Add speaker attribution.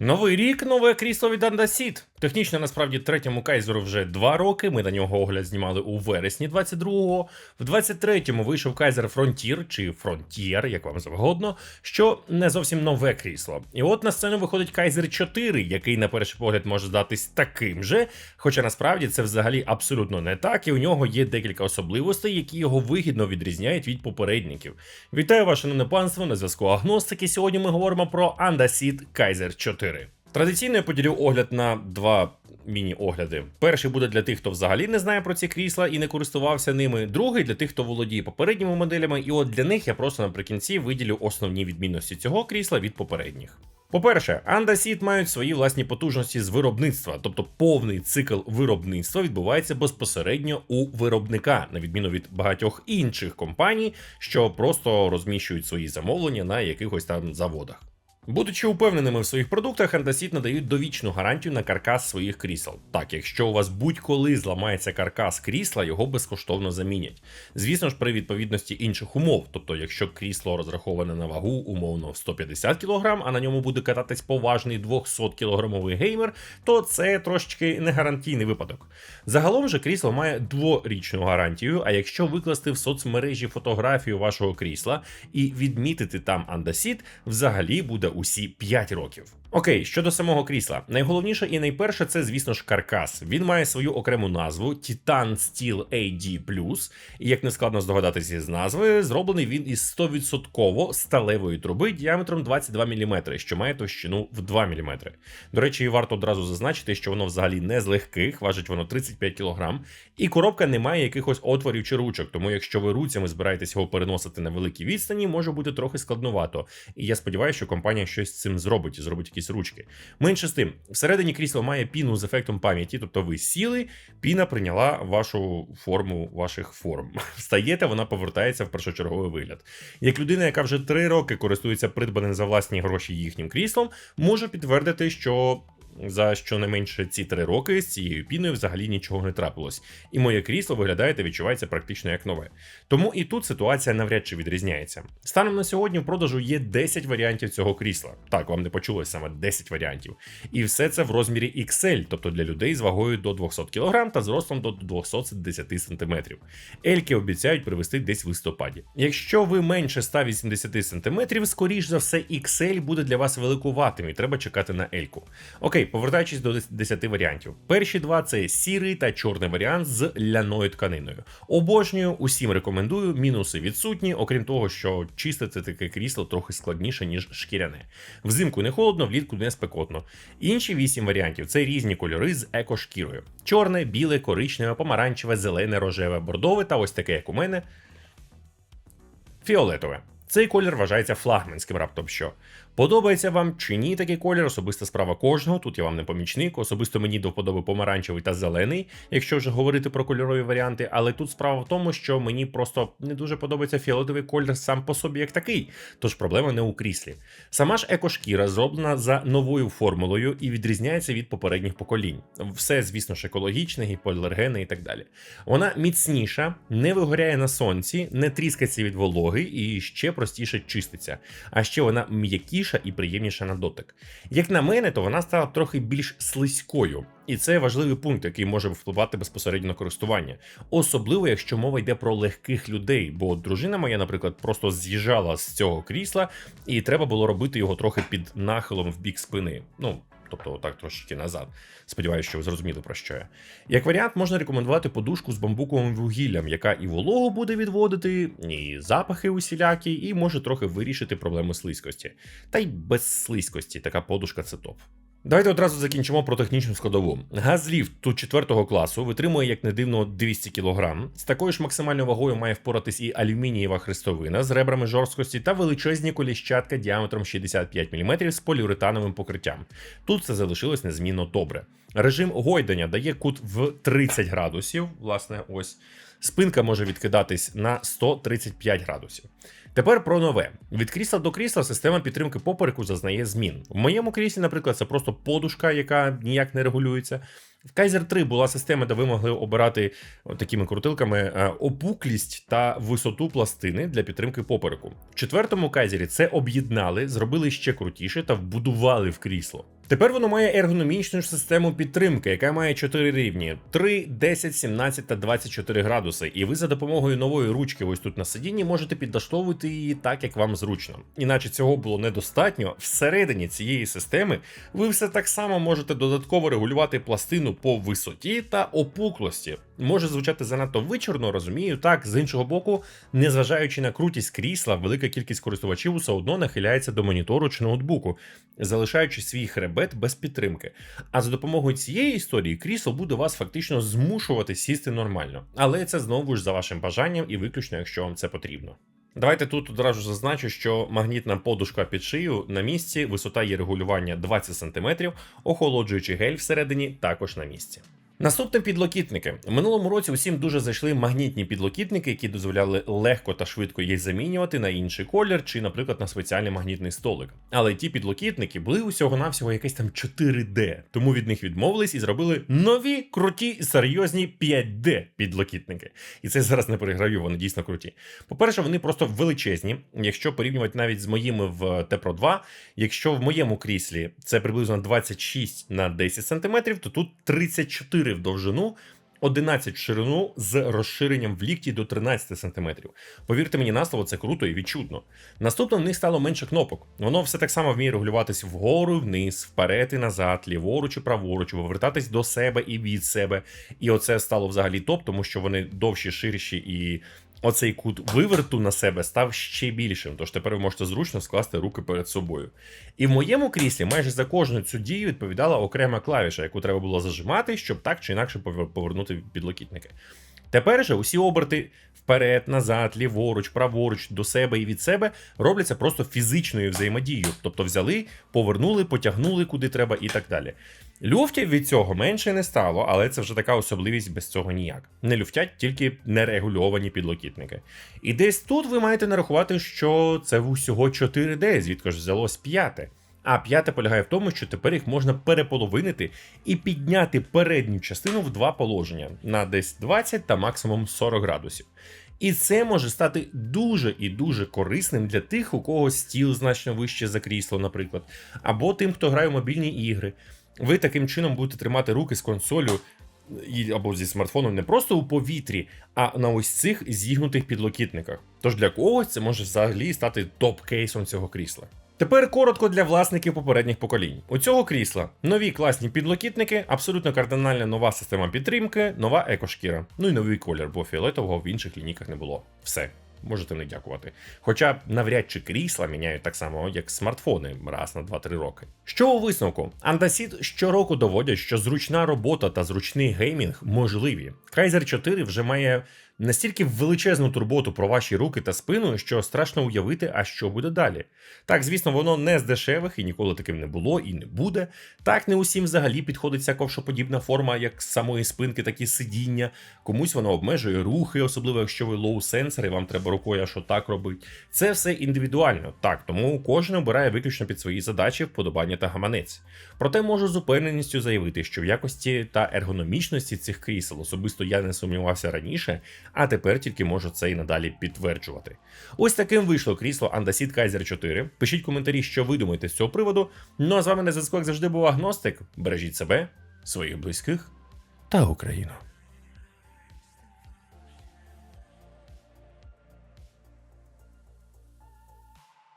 Speaker 1: Новий рік, нове крісло від Андасіт. Технічно, насправді, третьому кайзеру вже два роки. Ми на нього огляд знімали у вересні 22-го. В 23-му вийшов кайзер Frontier чи Frontier, як вам завгодно, що не зовсім нове крісло. І от на сцену виходить кайзер 4, який на перший погляд може здатись таким же. Хоча насправді це взагалі абсолютно не так, і у нього є декілька особливостей, які його вигідно відрізняють від попередників. Вітаю ваше шановне панство на зв'язку Агностики. Сьогодні ми говоримо про Андасіт Kaiser 4. Традиційно я поділю огляд на два міні-огляди. Перший буде для тих, хто взагалі не знає про ці крісла і не користувався ними. Другий для тих, хто володіє попередніми моделями. І от для них я просто наприкінці виділю основні відмінності цього крісла від попередніх. По-перше, Андасіт мають свої власні потужності з виробництва, тобто повний цикл виробництва відбувається безпосередньо у виробника, на відміну від багатьох інших компаній, що просто розміщують свої замовлення на якихось там заводах. Будучи упевненими в своїх продуктах, Андасіт надають довічну гарантію на каркас своїх крісел. Так, якщо у вас будь-коли зламається каркас крісла, його безкоштовно замінять. Звісно ж, при відповідності інших умов. Тобто, якщо крісло розраховане на вагу умовно 150 кг, а на ньому буде кататись поважний 200 кілограмовий геймер, то це трошечки не гарантійний випадок. Загалом же крісло має дворічну гарантію. А якщо викласти в соцмережі фотографію вашого крісла і відмітити там Андасіт, взагалі буде усі 5 років. Окей, щодо самого крісла, найголовніше і найперше це, звісно ж, каркас. Він має свою окрему назву Titan Steel AD+. І як не складно здогадатися з назви, зроблений він із 100% сталевої труби діаметром 22 мм, що має товщину в 2 мм. До речі, варто одразу зазначити, що воно взагалі не з легких, важить воно 35 кг, і коробка не має якихось отворів чи ручок. Тому, якщо ви руцями збираєтесь його переносити на великі відстані, може бути трохи складновато. І я сподіваюся, що компанія щось з цим зробить і зробить якісь ручки. Менше з тим, всередині крісло має піну з ефектом пам'яті, тобто ви сіли, піна прийняла вашу форму ваших форм. Встаєте, вона повертається в першочерговий вигляд. Як людина, яка вже три роки користується придбаним за власні гроші їхнім кріслом, можу підтвердити, що. За щонайменше ці три роки з цією піною взагалі нічого не трапилось, і моє крісло виглядає та відчувається практично як нове. Тому і тут ситуація навряд чи відрізняється. Станом на сьогодні в продажу є 10 варіантів цього крісла. Так, вам не почулось саме 10 варіантів. І все це в розмірі XL, тобто для людей з вагою до 200 кг та зростом до 210 см. Ельки обіцяють привезти десь в листопаді. Якщо ви менше 180 см, скоріш за все, XL буде для вас великуватим і треба чекати на Ельку. Окей, повертаючись до 10 варіантів. Перші два це сірий та чорний варіант з ляною тканиною. Обожнюю, усім рекомендую. Мінуси відсутні, окрім того, що чистити таке крісло трохи складніше, ніж шкіряне. Взимку не холодно, влітку не спекотно. Інші вісім варіантів це різні кольори з екошкірою: чорне, біле, коричневе, помаранчеве, зелене, рожеве, бордове та ось таке, як у мене. Фіолетове. Цей колір вважається флагманським раптом що. Подобається вам чи ні такий колір, особиста справа кожного. Тут я вам не помічник. Особисто мені до вподоби помаранчевий та зелений, якщо вже говорити про кольорові варіанти. Але тут справа в тому, що мені просто не дуже подобається фіолетовий колір сам по собі як такий. Тож проблема не у кріслі. Сама ж екошкіра зроблена за новою формулою і відрізняється від попередніх поколінь. Все, звісно ж, екологічне, гіпоалергенне і так далі. Вона міцніша, не вигоряє на сонці, не тріскається від вологи і ще простіше чиститься. А ще вона м'якіша і приємніша на дотик. Як на мене, то вона стала трохи більш слизькою, і це важливий пункт, який може впливати безпосередньо на користування, особливо якщо мова йде про легких людей. Бо дружина моя, наприклад, просто з'їжджала з цього крісла, і треба було робити його трохи під нахилом в бік спини. Ну. Тобто, так трошки назад. Сподіваюся, що ви зрозуміли про що я. Як варіант, можна рекомендувати подушку з бамбуковим вугіллям, яка і вологу буде відводити, і запахи усілякі, і може трохи вирішити проблему слизькості. Та й без слизькості така подушка це топ. Давайте одразу закінчимо про технічну складову. Газліфт тут 4 класу витримує, як не дивно, 200 кг. З такою ж максимальною вагою має впоратись і алюмінієва хрестовина з ребрами жорсткості та величезні коліщатка діаметром 65 мм з поліуретановим покриттям. Тут все залишилось незмінно добре. Режим гойдання дає кут в 30 градусів. Власне, ось спинка може відкидатись на 135 градусів. Тепер про нове. Від крісла до крісла система підтримки попереку зазнає змін. В моєму кріслі, наприклад, це просто подушка, яка ніяк не регулюється. В Kaiser 3 була система, де ви могли обирати такими крутилками е, опуклість та висоту пластини для підтримки попереку. В четвертому кайзері це об'єднали, зробили ще крутіше та вбудували в крісло. Тепер воно має ергономічну систему підтримки, яка має 4 рівні: 3, 10, 17 та 24 градуси. І ви за допомогою нової ручки, ось тут на сидінні, можете підлаштовувати її так, як вам зручно. Іначе цього було недостатньо. Всередині цієї системи ви все так само можете додатково регулювати пластину по висоті та опуклості. Може звучати занадто вичорно, розумію. Так, з іншого боку, незважаючи на крутість крісла, велика кількість користувачів усе одно нахиляється до монітору чи ноутбуку, залишаючи свій хребет без підтримки. А за допомогою цієї історії крісло буде вас фактично змушувати сісти нормально. Але це знову ж за вашим бажанням і виключно, якщо вам це потрібно. Давайте тут одразу зазначу, що магнітна подушка під шию на місці, висота її регулювання 20 см, охолоджуючий гель всередині також на місці. Наступне підлокітники. Минулому році усім дуже зайшли магнітні підлокітники, які дозволяли легко та швидко їх замінювати на інший колір чи, наприклад, на спеціальний магнітний столик. Але ті підлокітники були усього-навсього якесь там 4D, тому від них відмовились і зробили нові круті серйозні 5D підлокітники. І це зараз не переграю, вони дійсно круті. По-перше, вони просто величезні. Якщо порівнювати навіть з моїми в T-Pro 2, якщо в моєму кріслі це приблизно 26 на 10 см, то тут 34 в довжину. 11 в ширину з розширенням в лікті до 13 см. Повірте мені на слово, це круто і відчутно. Наступно в них стало менше кнопок. Воно все так само вміє регулюватись вгору, вниз, вперед і назад, ліворуч і праворуч, повертатись до себе і від себе. І оце стало взагалі топ, тому що вони довші, ширші і. Оцей кут виверту на себе став ще більшим, тож тепер ви можете зручно скласти руки перед собою. І в моєму кріслі майже за кожну цю дію відповідала окрема клавіша, яку треба було зажимати, щоб так чи інакше повернути підлокітники. Тепер же усі оберти вперед, назад, ліворуч, праворуч, до себе і від себе робляться просто фізичною взаємодією. Тобто взяли, повернули, потягнули куди треба і так далі. Люфтів від цього менше не стало, але це вже така особливість без цього ніяк. Не люфтять тільки нерегульовані підлокітники. І десь тут ви маєте нарахувати, що це усього 4D, звідки ж взялось п'яте. А п'яте полягає в тому, що тепер їх можна переполовинити і підняти передню частину в два положення на десь 20 та максимум 40 градусів. І це може стати дуже і дуже корисним для тих, у кого стіл значно вище за крісло, наприклад, або тим, хто грає в мобільні ігри. Ви таким чином будете тримати руки з консолю або зі смартфоном не просто у повітрі, а на ось цих зігнутих підлокітниках. Тож для когось це може взагалі стати топ-кейсом цього крісла. Тепер коротко для власників попередніх поколінь. У цього крісла нові класні підлокітники, абсолютно кардинальна нова система підтримки, нова екошкіра. Ну і новий колір, бо фіолетового в інших лінійках не було. Все. Можете не дякувати. Хоча навряд чи крісла міняють так само, як смартфони раз на 2-3 роки. Що у висновку? Андасід щороку доводять, що зручна робота та зручний геймінг можливі. Kaiser 4 вже має настільки величезну турботу про ваші руки та спину, що страшно уявити, а що буде далі. Так, звісно, воно не з дешевих і ніколи таким не було і не буде. Так, не усім взагалі підходить ця ковшоподібна форма, як з самої спинки, так і сидіння. Комусь воно обмежує рухи, особливо якщо ви лоу-сенсор і вам треба рукою аж отак робити. Це все індивідуально, так, тому кожен обирає виключно під свої задачі, вподобання та гаманець. Проте можу з упевненістю заявити, що в якості та ергономічності цих крісел особисто я не сумнівався раніше, а тепер тільки можу це і надалі підтверджувати. Ось таким вийшло крісло Andasit Kaiser 4. Пишіть коментарі, що ви думаєте з цього приводу. Ну а з вами на зв'язку, як завжди, був Агностик. Бережіть себе, своїх близьких та Україну.